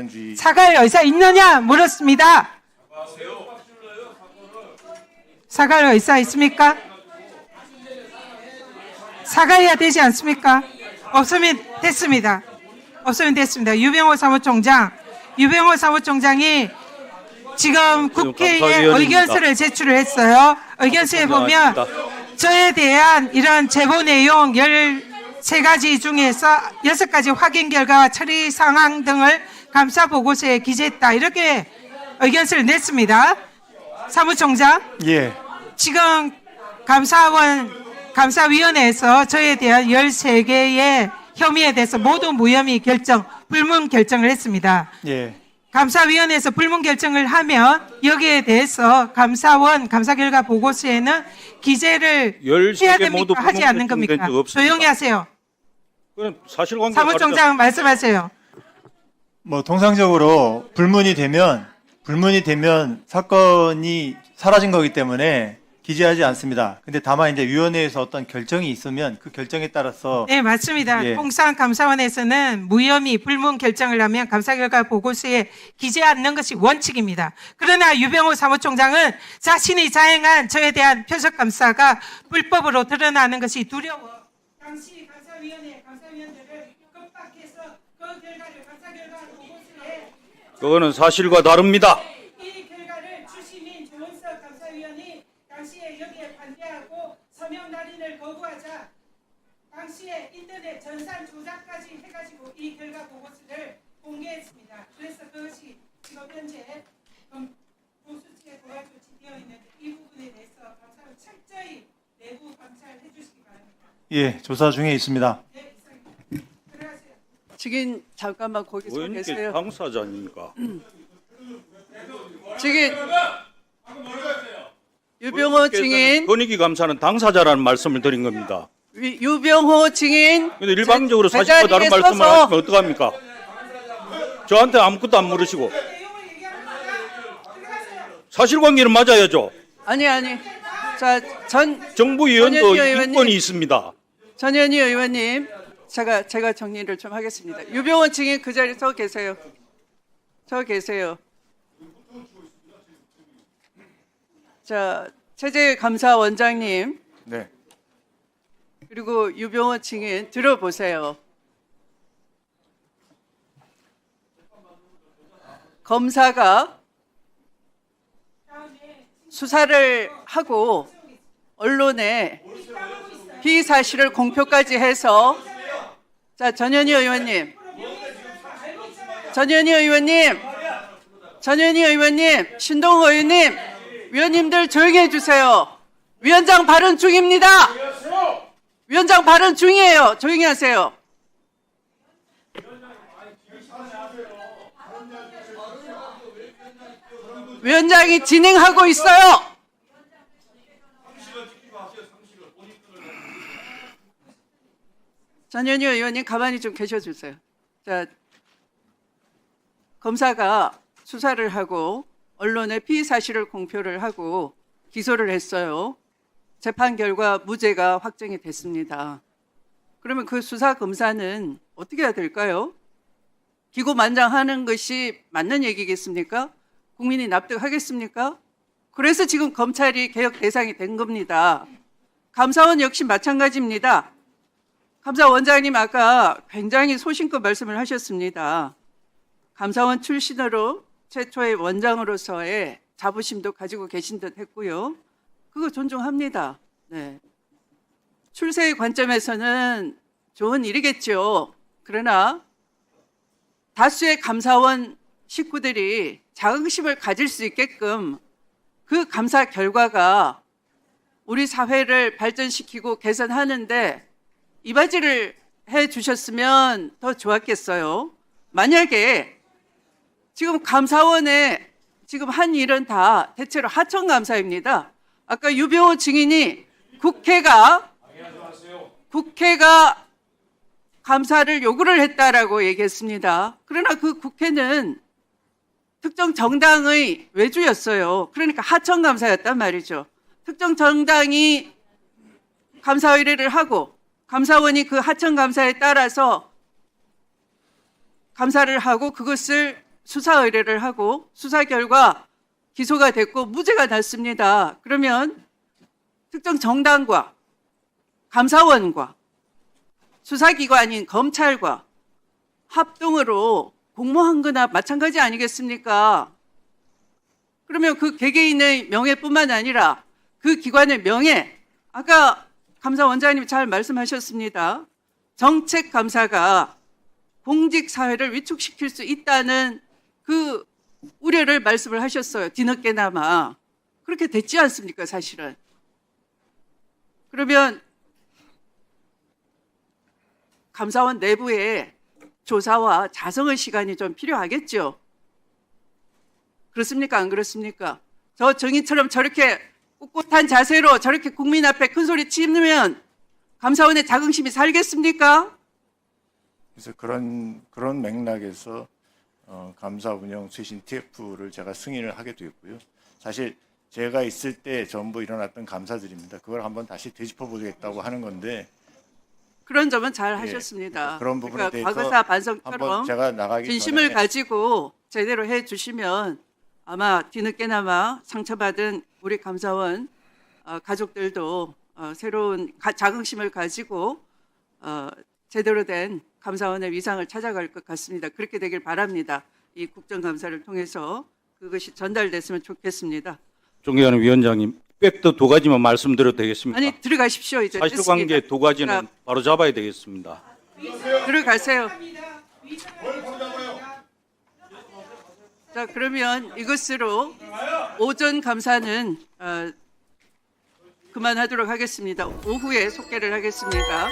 일반주의 사과할 의사 있느냐 물었습니다. 사과할 의사 있습니까? 사과해야 되지 않습니까? 없으면 됐습니다. 없으면 됐습니다. 유병호 사무총장, 유병호 사무총장이 지금 국회에. 의견서를 제출을 했어요. 의견서에 보면. 저에 대한 이런 제보 내용 13가지 중에서 6가지 확인 결과와 처리 상황 등을 감사 보고서에 기재했다. 이렇게 의견서를 냈습니다. 사무총장, 예 지금 감사원, 감사위원회에서 저에 대한 13개의 혐의에 대해서 모두 무혐의 결정, 불문 결정을 했습니다. 예. 감사위원회에서 불문 결정을 하면 여기에 대해서 감사원 감사 결과 보고서에는 기재를 13개 해야 모두 됩니까? 하지 않는 겁니까? 조용히 하세요. 그럼 사실관계 사무총장 말씀하세요. 뭐 통상적으로 불문이 되면 불문이 되면 사건이 사라진 거기 때문에 기재하지 않습니다. 근데 다만 이제 위원회에서 어떤 결정이 있으면 그 결정에 따라서 네, 맞습니다. 예. 통상 감사원에서는 무혐의 불문 결정을 하면 감사 결과 보고서에 기재 않는 것이 원칙입니다. 그러나 유병호 사무총장은 자신이 자행한 저에 대한 표적 감사가 불법으로 드러나는 것이 두려워 당시 감사위원회 감사위원들을 급박해서 그 결과를 감사 결과 보고서에 그거는 사실과 다릅니다. 이 결과를 주시민 조은석 감사위원이 당시에 여기에 반대하고 서명 날인을 거부하자 당시에 인터넷 전산 조작까지 해가지고 이 결과 보고서를 공개했습니다. 그래서 그것이 지금 현재 음, 공수처에 고발 조치되어 있는데 이 부분에 대해서 감사를 철저히 내부 감찰해 주시기 바랍니다. 예 조사 중에 있습니다. 증인 잠깐만 거기 서 의원님께 계세요. 당사자니까. 증인 유병호 증인 권익위 감사는 당사자라는 말씀을 드린 겁니다. 위- 유병호 증인 근데 일방적으로 제- 사실과 다른 제자리에 말씀을 서서 하시면 어떡합니까? 저한테 아무것도 안 물으시고. 사실관계는 맞아야죠. 아니 아니 자 전 정부위원도 전현희 의원님. 인권이 있습니다. 전현희 의원님 제가 제가 정리를 좀 하겠습니다. 유병호 증인 그 자리에 서 계세요. 서 계세요. 자 최재 감사 원장님 네. 그리고 유병호 증인 들어보세요. 검사가 수사를 하고 언론에 피사실을 공표까지 해서 자 전현희 의원님. 전현희 의원님. 전현희 의원님. 신동호 의원님. 위원님들 조용히 해주세요. 위원장 발언 중입니다. 위원장 발언 중이에요. 조용히 하세요. 위원장이 진행하고 있어요 전현희 의원님 가만히 좀 계셔주세요. 자, 검사가 수사를 하고 언론에 피의 사실을 공표를 하고 기소를 했어요. 재판 결과 무죄가 확정이 됐습니다. 그러면 그 수사 검사는 어떻게 해야 될까요? 기고만장하는 것이 맞는 얘기겠습니까? 국민이 납득하겠습니까? 그래서 지금 검찰이 개혁 대상이 된 겁니다. 감사원 역시 마찬가지입니다. 감사원장님 아까 굉장히 소신껏 말씀을 하셨습니다. 감사원 출신으로 최초의 원장으로서의 자부심도 가지고 계신 듯 했고요. 그거 존중합니다. 네. 출세의 관점에서는 좋은 일이겠죠. 그러나 다수의 감사원 식구들이 자긍심을 가질 수 있게끔 그 감사 결과가 우리 사회를 발전시키고 개선하는데 이바지를 해 주셨으면 더 좋았겠어요. 만약에 지금 감사원에 지금 한 일은 다 대체로 하청 감사입니다. 아까 유병호 증인이 국회가 국회가 감사를 요구를 했다라고 얘기했습니다. 그러나 그 국회는 특정 정당의 외주였어요. 그러니까 하청 감사였단 말이죠. 특정 정당이 감사 의뢰를 하고 감사원이 그 하청 감사에 따라서 감사를 하고 그것을 수사 의뢰를 하고 수사 결과 기소가 됐고 무죄가 났습니다. 그러면 특정 정당과 감사원과 수사기관인 검찰과 합동으로 공모한 거나 마찬가지 아니겠습니까? 그러면 그 개개인의 명예뿐만 아니라 그 기관의 명예, 아까 감사원장님 잘 말씀하셨습니다. 정책 감사가 공직 사회를 위축시킬 수 있다는 그 우려를 말씀을 하셨어요. 뒤늦게나마. 그렇게 됐지 않습니까, 사실은? 그러면 감사원 내부에 조사와 자성의 시간이 좀 필요하겠죠. 그렇습니까? 안 그렇습니까? 저 정의처럼 저렇게 꿋꿋한 자세로 저렇게 국민 앞에 큰 소리 치면 감사원의 자긍심이 살겠습니까? 그래서 그런 그런 맥락에서 어, 감사 운영推신 TF를 제가 승인을 하게 되었고요. 사실 제가 있을 때 전부 일어났던 감사들입니다. 그걸 한번 다시 되짚어 보겠다고 하는 건데 그런 점은 잘 예, 하셨습니다. 그런 부분에 그러니까 대해서 과거사 반성처럼 제가 나가기 진심을 가지고 제대로 해 주시면 아마 뒤늦게나마 상처받은 우리 감사원 어, 가족들도 어, 새로운 가- 자긍심을 가지고 어, 제대로 된 감사원의 위상을 찾아갈 것 같습니다. 그렇게 되길 바랍니다. 이 국정감사를 통해서 그것이 전달됐으면 좋겠습니다. 존경하는 위원장님, 팩트 두 가지만 말씀드려도 되겠습니까? 아니 들어가십시오 이제 사실관계. 두 가지는 자, 바로 잡아야 되겠습니다. 들어가세요. 합니다. 위장을 합니다. 자 그러면 이것으로 오전 감사는 어, 그만하도록 하겠습니다. 오후에 속개를 하겠습니다.